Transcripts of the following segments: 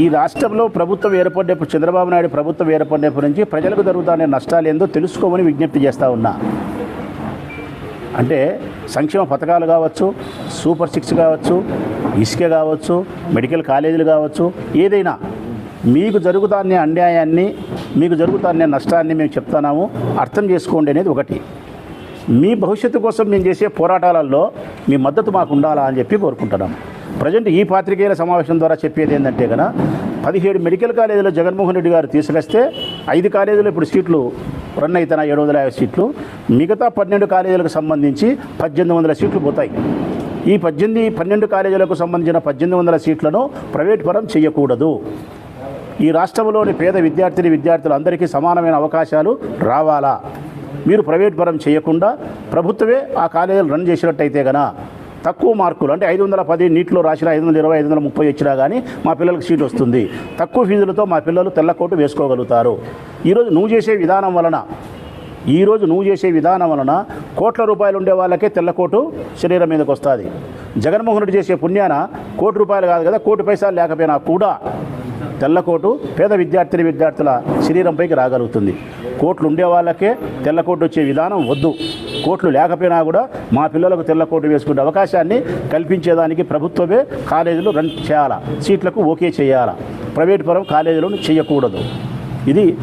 ఈ రాష్ట్రంలో ప్రభుత్వం ఏర్పడినప్పుడు చంద్రబాబు నాయుడు ప్రభుత్వం ఏర్పడినప్పటి నుంచి ప్రజలకు జరుగుతున్న నష్టాలు ఏందో తెలుసుకోమని విజ్ఞప్తి చేస్తూ ఉన్నా. అంటే సంక్షేమ పథకాలు కావచ్చు సూపర్ సిక్స్ కావచ్చు ఇసుక కావచ్చు మెడికల్ కాలేజీలు కావచ్చు ఏదైనా మీకు జరుగుతానే అన్యాయాన్ని మీకు జరుగుతానే నష్టాన్ని మేము చెప్తున్నాము అర్థం చేసుకోండి అనేది ఒకటి. మీ భవిష్యత్తు కోసం మేము చేసే పోరాటాలలో మీ మద్దతు మాకు ఉండాలా అని చెప్పి కోరుకుంటున్నాం ప్రజెంట్ ఈ పాత్రికేయుల సమావేశం ద్వారా చెప్పేది ఏంటంటే కదా పదిహేడు మెడికల్ కాలేజీలో జగన్మోహన్ రెడ్డి గారు తీసుకొస్తే ఐదు కాలేజీలు ఇప్పుడు సీట్లు రన్ అవుతున్నాయి ఏడు వందల యాభై సీట్లు. మిగతా పన్నెండు కాలేజీలకు సంబంధించి పద్దెనిమిది వందల సీట్లు పోతాయి. ఈ పద్దెనిమిది పన్నెండు కాలేజీలకు సంబంధించిన పద్దెనిమిది వందల సీట్లను ప్రైవేట్ పరం చేయకూడదు. ఈ రాష్ట్రంలోని పేద విద్యార్థిని విద్యార్థులు అందరికీ సమానమైన అవకాశాలు రావాలా? మీరు ప్రైవేట్ పరం చేయకుండా ప్రభుత్వమే ఆ కాలేజీలు రన్ చేసినట్టయితే గన తక్కువ మార్కులు అంటే ఐదు వందల పది నీటిలో రాసిన ఐదు వందల ఇరవై ఐదు వందల ముప్పై వచ్చినా కానీ మా పిల్లలకు సీట్ వస్తుంది. తక్కువ ఫీజులతో మా పిల్లలు తెల్లకోటు వేసుకోగలుగుతారు. ఈరోజు నువ్వు చేసే విధానం వలన ఈరోజు నువ్వు చేసే విధానం వలన కోట్ల రూపాయలు ఉండే వాళ్ళకే తెల్లకోటు శరీరం మీదకి వస్తుంది. జగన్మోహన్ రెడ్డి చేసే పుణ్యాన కోటి రూపాయలు కాదు కదా కోటి పైసలు లేకపోయినా కూడా తెల్లకోటు పేద విద్యార్థిని విద్యార్థుల శరీరంపైకి రాగలుగుతుంది. కోట్లు ఉండే వాళ్ళకే తెల్లకోటు వచ్చే విధానం వద్దు. కోట్లు లేకపోయినా కూడా మా పిల్లలకు తెల్ల కోట్లు వేసుకునే అవకాశాన్ని కల్పించేదానికి ప్రభుత్వమే కాలేజీలు రన్ చేయాలా? సీట్లకు ఓకే చేయాలా? ప్రైవేట్ పరం కాలేజీలను చేయకూడదు. ఇది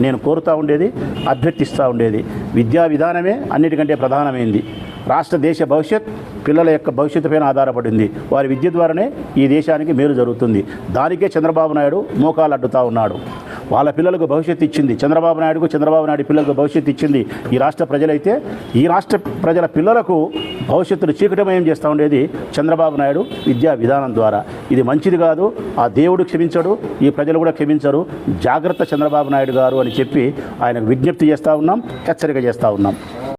నేను కోరుతూ ఉండేది అభ్యర్థిస్తూ ఉండేది. విద్యా విధానమే అన్నిటికంటే ప్రధానమైంది. రాష్ట్ర దేశ భవిష్యత్ పిల్లల యొక్క భవిష్యత్తు పైన ఆధారపడింది. వారి విద్య ద్వారానే ఈ దేశానికి మేలు జరుగుతుంది. దానికే చంద్రబాబు నాయుడు మోకాలు అడ్డుతా ఉన్నాడు. వాళ్ళ పిల్లలకు భవిష్యత్తు ఇచ్చింది. చంద్రబాబు నాయుడుకు చంద్రబాబు నాయుడు పిల్లలకు భవిష్యత్తు ఇచ్చింది. ఈ రాష్ట్ర ప్రజలైతే ఈ రాష్ట్ర ప్రజల పిల్లలకు భవిష్యత్తును చీకటమయం చేస్తూ ఉండేది చంద్రబాబు నాయుడు విద్యా విధానం ద్వారా. ఇది మంచిది కాదు ఆ దేవుడు క్షమించడు ఈ ప్రజలు కూడా క్షమించరు. జాగ్రత్త చంద్రబాబు నాయుడు గారు అని చెప్పి ఆయనకు విజ్ఞప్తి చేస్తూ ఉన్నాం హెచ్చరిక చేస్తూ ఉన్నాం.